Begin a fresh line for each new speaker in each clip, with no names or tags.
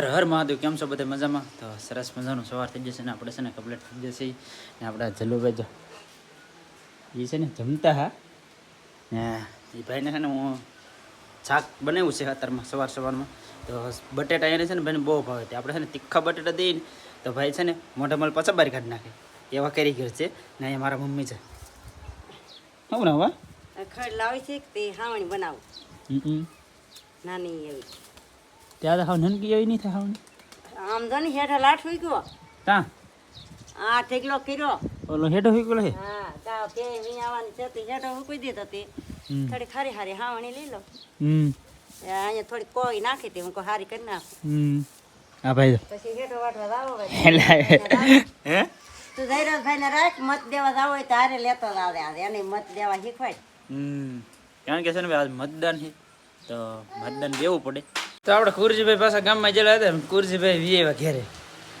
હર હર મહાદેવ કેમ છો બધા મજામાં? તો સરસ મજાનું સવાર થઈ જશે ને આપણે છે ને કમ્પ્લીટ થઈ જશે. ને આપણા જલ્લુભાઈ જો એ છે ને જમતા હા. ને એ ભાઈને છે ને હું શાક બનાવ્યું છે અત્યારમાં સવાર સવારમાં. તો બટેટા એને છે ને ભાઈને બહુ ભાવે. છે આપણે છે ને તીખા બટેટા દઈને તો ભાઈ છે ને મોઢા મળ પાછા બારી કાઢી નાખે. એવા કરી ઘર છે. ને અહીંયા મારા મમ્મી છે. હું ના હવા
ખડ લાવે છે તે હાવણી બનાવું? નાની એવી.
ત્યાં તો હાવ નનકી એવી નહીં થાય હાવ
આમ જો ને હેઠા લાઠ ગયો
તા.
આ ઠેકલો કર્યો.
ઓલો હેઠો હોય ગયો હે
હા તા કે વિયાવાની છે તે હેઠો મૂકી દીધો તે થોડી ખારી હારી હાવણી લઈ લો.
હમ.
એ અહીંયા થોડી કોઈ નાખી તે હું કો હારી કરી નાખ.
હમ. હા ભાઈ
પછી હેઠો વાટવા જાવો
ભાઈ. હે?
તું ધૈર્યભાઈ ને રાખ મત દેવા જાવ હોય તો હારે લેતો લાવે આવે એને મત દેવા શીખવાય.
હમ. કારણ કે છે ને ભાઈ આજ મતદાન છે તો મતદાન દેવું પડે. તો આપણે કુરજીભાઈ પાછા ગામમાં જેલા હતા કુરજીભાઈ વીએ એવા ઘેરે.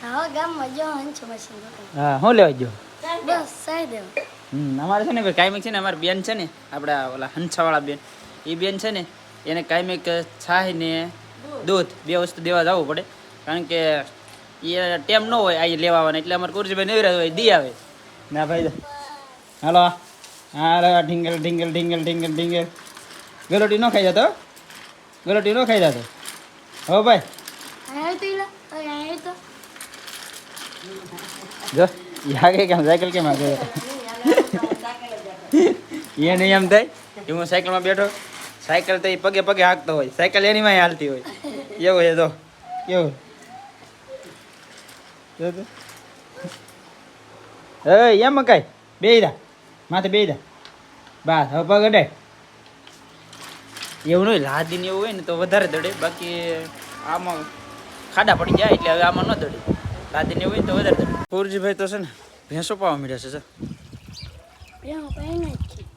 હા ગામમાં જો હંચ મશીન
હા હું લેવા ગયો?
બસ સાઈ દેવ.
હમ અમારે છે ને ભાઈ કાયમિક છે ને અમારી બેન છે ને આપણા ઓલા હંસાવાળા બેન એ બેન છે ને એને કાયમિક છાય ને દૂધ બે વસ્તુ દેવા જવું પડે. કારણ કે એ ટેમ ન હોય અહીં લેવાના એટલે અમારે કુરજીભાઈ નવરા હોય દી આવે. ના ભાઈ હાલો. હા ઢીંગલ ઢીંગલ ઢીંગલ ઢીંગલ ઢીંગલ. ગલોટી ન ખાઈ જતો ગલોટી ન ખાઈ જતો. હો ભાઈ. જો યાગે કેમ સાયકલ કેમ આગળ? એને એમ થાય કે હું સાયકલમાં બેઠો સાયકલ તો એ પગે પગે હાંકતો હોય સાયકલ એની માં હાલતી હોય. એવું છે તો કેવું એ એમ મકાઈ બે દા માથે બે દા બસ હવે પગ અડે. એવું નહીં લાદીને એવું હોય ને તો વધારે દડે. બાકી આમાં ખાડા પડી જાય એટલે હવે આમાં ન દડે. લાદીને એવું હોય ને તો વધારે દડે. પૂરજીભાઈ તો છે ને ભેંસો પાવા મળ્યા છે સર.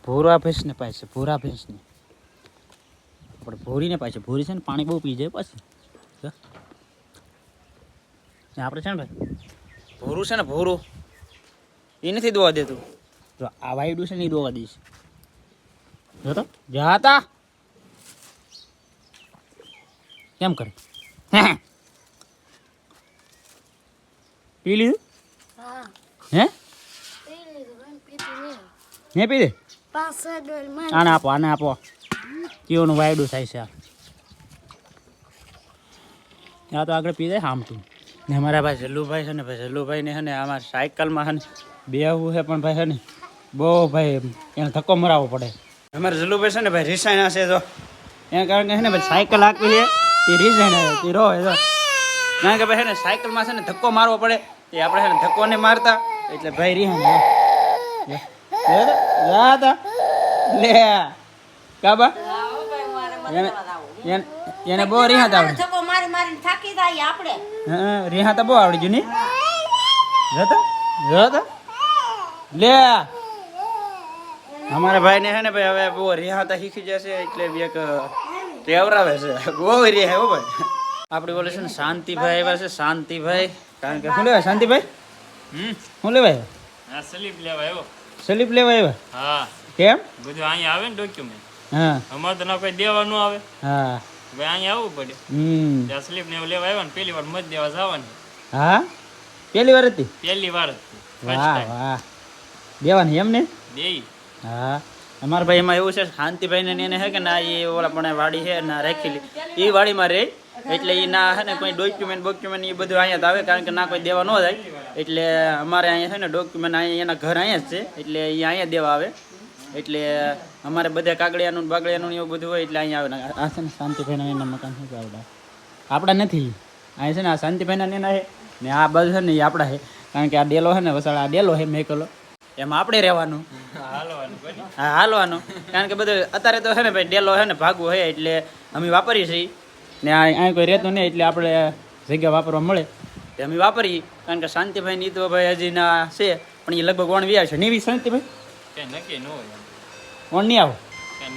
ભૂરા ભેંસને પાય છે ભૂરા ભેંસને. આપણે ભૂરીને પાય છે. ભૂરી છે ને પાણી બહુ પી જાય પાછી. આપણે છે ને ભાઈ? ભૂરું છે ને ભૂરું. એ નથી દોવા દેતું. જો આ વાયડું છે ને એ દોવા દઈશ. જોતા તો જા તા કેમ કરે. પી લીધું?
હે.
હે?
પી
દે
માં
આને આપો આને આપો. કેવું વાયડું થાય છે આ. તો આગળ પી જાય હામતું ને અમારા ભાઈ જલ્લુભાઈ છે ને ભાઈ જલ્લુભાઈને છે ને અમારા સાયકલમાં છે ને બેહવું છે પણ ભાઈ છે ને બહુ ભાઈ એને ધક્કો મરાવવો પડે. અમારે જલ્લુભાઈ છે ને ભાઈ રિસાયણા છે તો એના કારણે છે ને ભાઈ સાયકલ આપી છે. એ રિસાયણા છે એ રોવે જો કારણ કે ભાઈ છે ને સાયકલમાં છે ને ધક્કો મારવો પડે. એ આપણે છે ને ધક્કો ને મારતા. એટલે ભાઈ રી લે કાબા એને બહુ રિહાત આવડે.
છકો મારી મારીને થાકી જાય આપણે.
હા રિહાત બહુ આવડી જૂની. જતા જતા લે અમારા ભાઈને છે ને ભાઈ હવે બહુ રિહાતા શીખી જશે એટલે એક ટેવરાવે છે? બહુ રે હો ભાઈ. આપણી બોલે છે ને શાંતિભાઈ આવ્યા છે શાંતિભાઈ. કારણ કે શું લેવાય શાંતિભાઈ?
હમ?
શું લેવાય?
આ સ્લીપ લેવા આવ્યો.
સ્લીપ લેવા આવ્યા?
હા.
કેમ?
બધું અહીંયા આવે ને ડોક્યુમેન્ટ
હા.
અમારે તો ના કોઈ દેવા ન આવે.
હા.
ભાઈ અહીંયા આવવું પડે.
હમ.
ત્યાં સ્લીપ ને એવું લેવા આવ્યા ને પહેલી વાર મત દેવા જવાની.
હા? પેલી વાર હતી?
પહેલી વાર હતી.
વાહ વાહ. દેવાની એમ ને?
દેઈ.
હા. અમારા ભાઈ એમાં એવું છે શાંતિભાઈ ને એને હે કે ના એ ઓલા પણ વાડી છે, ના રાખેલી એ વાડીમાં રહે એટલે એ ના હે ને, કોઈ ડોક્યુમેન્ટ બોક્યુમેન્ટ એ બધું અહીંયા આવે, કારણ કે ના કોઈ દેવા ન જાય. એટલે અમારે અહીંયા છે ને ડોક્યુમેન્ટ અહીંયા, એના ઘર અહીંયા જ છે, એટલે એ અહીંયા દેવા આવે. એટલે અમારે બધે કાગળિયાનું બાગળિયાનું એવું બધું હોય, એટલે અહીંયા આવે. આ છે ને, શાંતિભાઈના એના મકાન શું આપણા આપણા નથી. અહીંયા છે ને, આ શાંતિભાઈના એના છે ને, આ બાજુ છે ને એ આપણા છે. કારણ કે આ ડેલો છે ને વસાડ આ ડેલો છે મેકલો એમાં આપણે રહેવાનું. હા હાલવાનું. કારણ કે બધું અત્યારે તો છે ને ભાઈ ડેલો છે ને ભાગવું હોય એટલે અમે વાપરીએ છીએ. ને આ અહીં કોઈ રહેતું નહીં એટલે આપણે જગ્યા વાપરવા મળે. તે અમે વાપરીએ. કારણ કે શાંતિભાઈ ની તો ભાઈ હજી ના છે પણ એ લગભગ ઓણ વ્યા છે. નહીં શાંતિભાઈ?
નક્કી ન હોય
ઓણ નહીં આવો.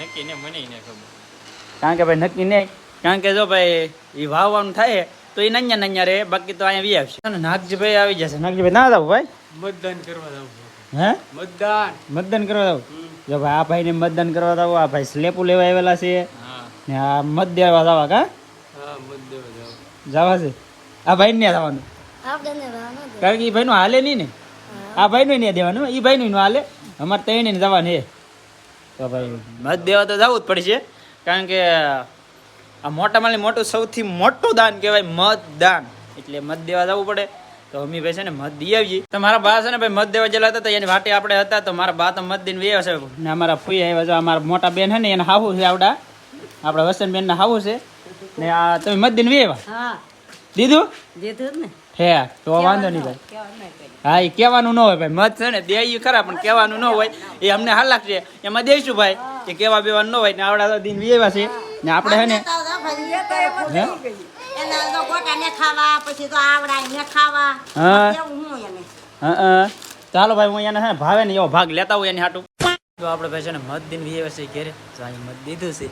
નક્કી ને મને ખબર.
કારણ કે ભાઈ નક્કી નહીં. કારણ કે જો ભાઈ એ વાવવાનું થાય તો એ નાન્યા નાન્યા રહે. બાકી તો અહીંયા વ્યા છે. નાગજીભાઈ આવી જશે. નાગજીભાઈ ના આવો ભાઈ.
મતદાન કરવા જવું
હે?
મતદાન.
મતદાન કરવા જાવ જો ભાઈ આ ભાઈને મતદાન કરવા જાવ આ ભાઈ સ્લેપુ લેવા આવેલા છે. ને આ મત દેવા જવા કા
હા? મત દેવા જવા
છે આ ભાઈ ને
ને દે
કારણ કે એ ભાઈનું હાલે નહીં ને. આ ભાઈનું નહીં દેવાનું એ ભાઈનું નું હાલે. અમારે ત્રણે ને જવાનું હે. તો ભાઈ મત દેવા તો જવું જ પડશે કારણ કે આ મોટામાં ને મોટું સૌથી મોટું દાન કહેવાય મત દાન એટલે મત દેવા જવું પડે. તો અમી ભાઈ છે ને મત દઈ આવીએ. તો મારા બા છે ને ભાઈ મત દેવા જેલા હતા તો એની વાટે આપણે હતા તો મારા બા તો મત દઈને વે છે. ને અમારા ફૂઈ આવ્યા છે. અમારા મોટા બેન છે ને એને હાવું છે આવડા. આપણા વસન બેન ને હાવું છે. ને આ તમે મત દઈને વે આવ્યા? દીધું?
દીધું ને.
હે તો વાંધો નહીં ભાઈ. હા એ કહેવાનું ન હોય ભાઈ. મત છે ને દે ખરા પણ કહેવાનું ન હોય. એ અમને હાલ લાગશે એમાં દઈશું ભાઈ કે કેવા બેવાનું ન હોય. ને આવડા દિન વેવા છે. ને આપણે હે ને
એના તો ગોટા ખાવા પછી તો આવડા ખાવા.
હા.
એને?
હા. ચાલો ભાઈ હું એને ભાવે ને એવો ભાગ લેતા હોય એની હાટું. તો આપણે ભાઈ છે ને મત દિન વેવા છે ઘેરે તો મત દીધું છે.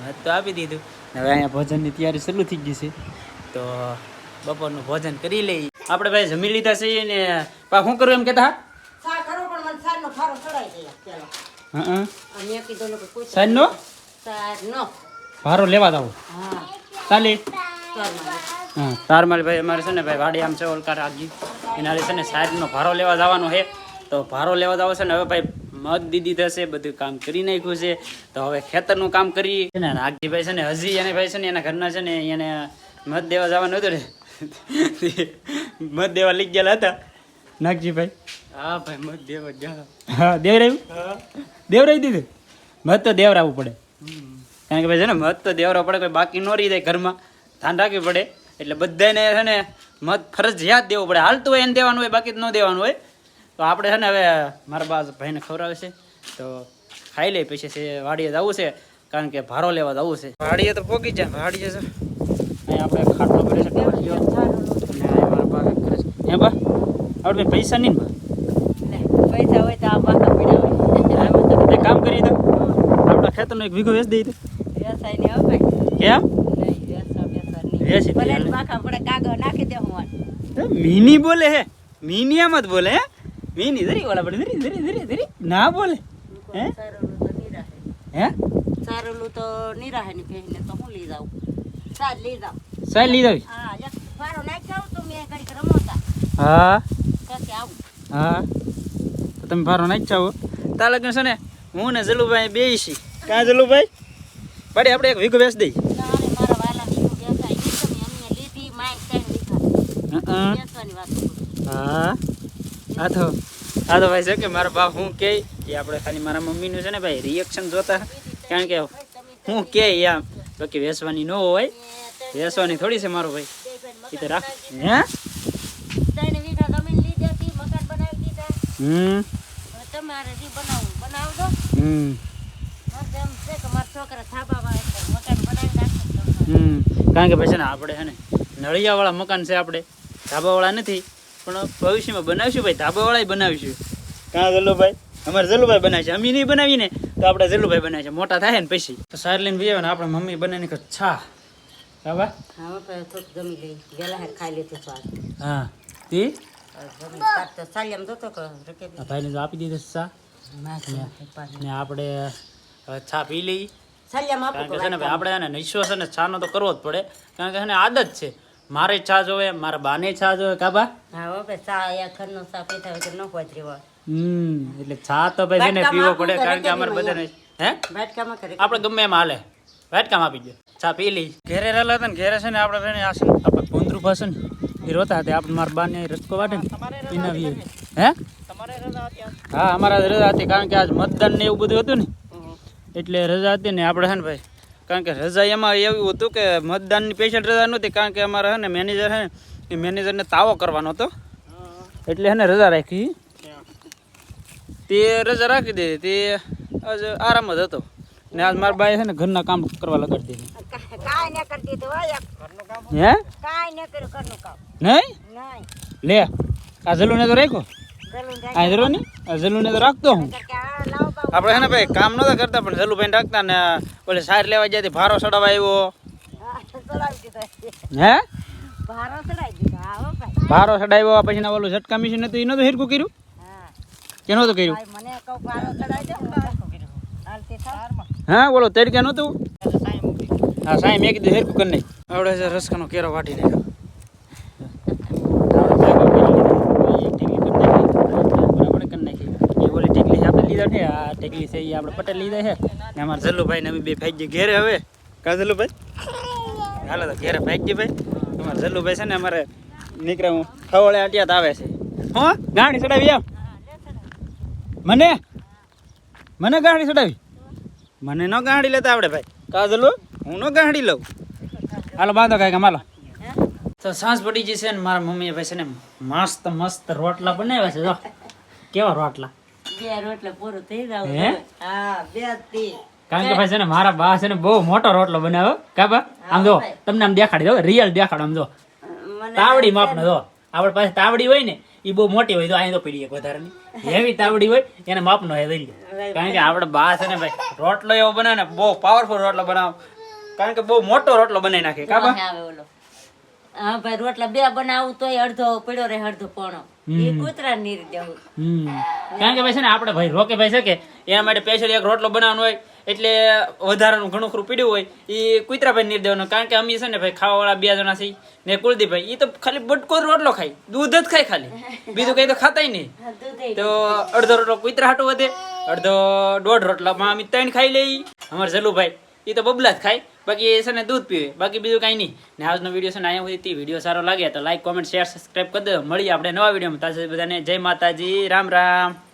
મત તો આપી દીધું. હવે અહીંયા ભોજનની તૈયારી શરૂ થઈ ગઈ છે. તો બપોરનું ભોજન કરી લઈએ. આપણે ભાઈ જમી લીધા છે ને પા શું કરું એમ કહેતા? હા સાંજનો ભારો લેવા જાવ.
હા.
ચાલ? હા તારમાલ ભાઈ અમારે છે ને ભાઈ વાડી આમ છે ઓલકાર આગી એના છે ને સાહેબનો ભારો લેવા જવાનો છે. તો ભારો લેવા જવો છે ને હવે ભાઈ મગ દીદી થશે બધું કામ કરી નાખ્યું છે. તો હવે ખેતરનું કામ કરી છે ને નાગજીભાઈ છે ને હજી એને ભાઈ છે ને એના ઘરના છે ને એને મત દેવા જવાનું હતું ને. મત દેવા લઈ ગયેલા હતા. નાગજીભાઈ?
હા ભાઈ મત દેવા ગયા.
હા દેવરાયું? દેવરાઈ દીધું? મત તો દેવરાવું પડે. કારણ કે ભાઈ છે ને મત તો દેવરો પડે કોઈ બાકી ન રહી જાય ઘરમાં. ધ્યાન રાખવી પડે. એટલે બધાને છે ને મત ફરજિયાત દેવું પડે. હાલતું હોય એને દેવાનું હોય બાકી તો ન દેવાનું હોય. તો આપણે છે ને હવે મારા બા ભાઈને ખવડાવે છે. તો ખાઈ લઈ પછી છે વાડીએ જવું છે. કારણ કે ભારો લેવા જવું છે. વાડીએ તો પોગી જાય વાડીએ છે. અહીં આપણે ખાટલો કરે છે. મારા બા કરે છે. હે બા આપણે પૈસા નહીં ને બા?
પૈસા હોય તો આ પડ્યા હોય.
કામ કરી દો આપણા ખેતરનો એક વીઘો વેચ દઈ દો કેમ?
નહીં વ્યવસાય વ્યવસાય નહીં.
વેચી દે
ભલે
હાલે.
ને બાકા પડે કાગળ નાખી દે હું
એ બોલે હે. મિની આમ જ બોલે હે. મીની ધરી ઓલા પડે ધરી ધરી ધરી ધરી. ના બોલે હે.
સારેલું તો નિરાહે.
હે?
સારેલું તો નિરાહે ની પહેને તો હું લઈ જાઉં. સાજ લઈ જાઉં.
સાજ લઈ જાઉં
હા એક ફારો નાખ્યો તો મેં ઘડીક રમોતા.
હા.
કસે આવું.
હા. તો તમે ભારો નાખ ચાવો તા લગ્ન છે ને હું ને જલુભાઈ બે છી કાં જલુભાઈ? પડે આપણે એક વીઘો વેચ દઈ. હા હા. તો આ તો ભાઈ છે કે મારા બા હું કે એ આપણે ખાલી મારા મમ્મીનું છે ને ભાઈ રિએક્શન જોતા કારણ કે હું કે આમ બાકી વેસવાની ન હોય. વેસવાની થોડી છે મારો ભાઈ. એ તો રાખ. હે?
બનાવી
હમ.
તમારે જે બનાવવું બનાવજો.
હમ. હમ કારણ કે ભાઈ છે ને આપણે હે ને નળિયાવાળા મકાન છે આપણે. ધાબાવાળા નથી પણ ભવિષ્યમાં બનાવીશું ભાઈ ધાબાવાળા બનાવીશું. કાં જલ્લુભાઈ? અમારે જલ્લુભાઈ બનાવે છે. અમે નહીં બનાવીને તો આપણે જલ્લુભાઈ બનાવે છે. મોટા થાય ને પછી. તો સાર લઈને બી આવે ને આપણે મમ્મી બનાવીને કે છા. બાબા
હા તો?
ભાઈને આપી દીધો ને આપણે હવે ચા પી લઈ કારણ કે છે ને ભાઈ આપણે છે ને નિશ્વાસ છે ને ચાનો તો કરવો જ પડે. કારણ કે છે ને આદત છે. મારે ચા જોવે મારા બાને ચા જોવે કાબા
હા હો ચા યા ઘરનો ચા પીતા હોય તો ન હોય.
હમ એટલે ચા તો ભાઈ છે ને પીવો પડે કારણ કે અમારે બધાને હે?
બાટકામાં કરે
આપણે ગમે એમ હાલે. વાટકામ આપી દે. ચા પી લઈ ઘેરે રહેલા હતા ને ઘેરે છે ને આપણે છે ને આ છે આપણે પોંદરું પાસે ને એ રોતા હતા. આપણે મારા બાને રસકો વાટે ને એના હે? હા અમારા રજા હતી કારણ કે આજ મતદાન ને એવું બધું હતું ને એટલે રજા હતી ને આપણે હે ને ભાઈ કારણ કે રજા એમાં એવું હતું કે મતદાનની પેશન્ટ રજા નહોતી કારણ કે અમારે હે ને મેનેજર હે એ મેનેજરને તાવો કરવાનો હતો. એટલે છે ને રજા રાખી. તે રજા રાખી દીધી તે આજ આરામ જ હતો. ને આજ મારા બાઈ છે ને ઘરના કામ કરવા લગાડી દીધી.
કાંઈ ન કરી દીધું હોય
હે?
કાંઈ ન કર્યું ઘરનું કામ.
નહીં?
નહીં.
લે આ જલુને તો રાખ્યો?
ગલું
આ જલો આ જલુને તો રાખતો હું. આપણે છે ને ભાઈ કામ નહોતા કરતા પણ જલુભાઈ રાખતા ને ઓલે સાર લેવા જતી ભારો ચડાવવા આવ્યો.
હા, ભારો
ચડાવ્યો પછી ના ઓલું ઝટકા મિશન હતું એ નતું હેરકું કર્યું?
હા
કે નહોતું કર્યું? હા બોલો તેડકે નહોતું? હા સાહેબ મેં કીધું હિરકું કરી નાખ. આવડે છે રસકાનો કેરો વાટી નાખ્યો. ટેકલી છે એ આપણે પટેલ લીધા છે. ને અમારા ને અમે બે ભાઈ ઘેરે હવે. કા જલ્લુભાઈ? હાલો તો ઘેરે ભાઈ ભાઈ. અમારા જલ્લુભાઈ છે ને અમારે નીકળે હું ખવળે અટિયાત આવે છે. હો, ગાડી ચડાવી આવ. મને? મને ગાડી ચડાવી? મને ન ગાડી લેતા આવડે ભાઈ. કા હું ન ગાડી લઉં. હાલો, બાંધો કાંઈક માલો તો સાંજ પડી જશે ને મારા મમ્મીએ ભાઈ છે ને મસ્ત મસ્ત રોટલા બનાવ્યા છે કેવા રોટલા?
બે રોટલે પૂરું થઈ જાવ
હા?
બેથી.
કારણ કે ભાઈ છે ને મારા બા છે ને બહુ મોટો રોટલો બનાવ્યો કા બા? આમ જો તમને આમ દેખાડી દો રિયલ દેખાડો આમ જો. તાવડી માપનો જો. આપણી પાસે તાવડી હોય ને એ બહુ મોટી હોય તો અહીં તો પડી એક વધારાની. હેવી તાવડી હોય એને માપનો હે લઈ કારણ કે આપણે બા છે ને ભાઈ રોટલો એવો બનાવે ને બહુ પાવરફુલ રોટલો બનાવ. કારણ કે બહુ મોટો રોટલો બનાવી નાખે કા બા?
હા ભાઈ રોટલા બે બનાવું તોય અડધો પડ્યો રહે અડધો પોણો. એ કૂતરા નીર દેવું.
કારણ કે ભાઈ છે ને આપણે ભાઈ રોકે ભાઈ છે કે એના માટે સ્પેશિયલ એક રોટલો બનાવવાનો હોય એટલે વધારાનું ઘણું ખરું પીડ્યું હોય એ કુતરાભાઈ નીર દેવાનું. કારણ કે અમે છે ને ભાઈ ખાવાવાળા બે જણા છે ને કુલદીપભાઈ એ તો ખાલી બટકો રોટલો ખાય દૂધ જ ખાય ખાલી. બીજું કઈ તો ખાતાય નહીં. તો અડધો રોટલો કુતરા હાટો વધે અડધો દોઢ રોટલામાં અમે ત્રણ ખાઈ લઈ અમારે જલુભાઈ એ તો બબલા જ ખાય. બાકી એ છે ને દૂધ પીવે. બાકી બીજું કાંઈ નહીં. ને આજનો વીડિયો છે ને અહીંયા સુધી વીડિયો સારો લાગે તો લાઈક કોમેન્ટ શેર સબસ્ક્રાઈબ કરી દો. મળીએ આપણે નવા વિડીયોમાં ત્યાં બધાને જય માતાજી. રામ રામ.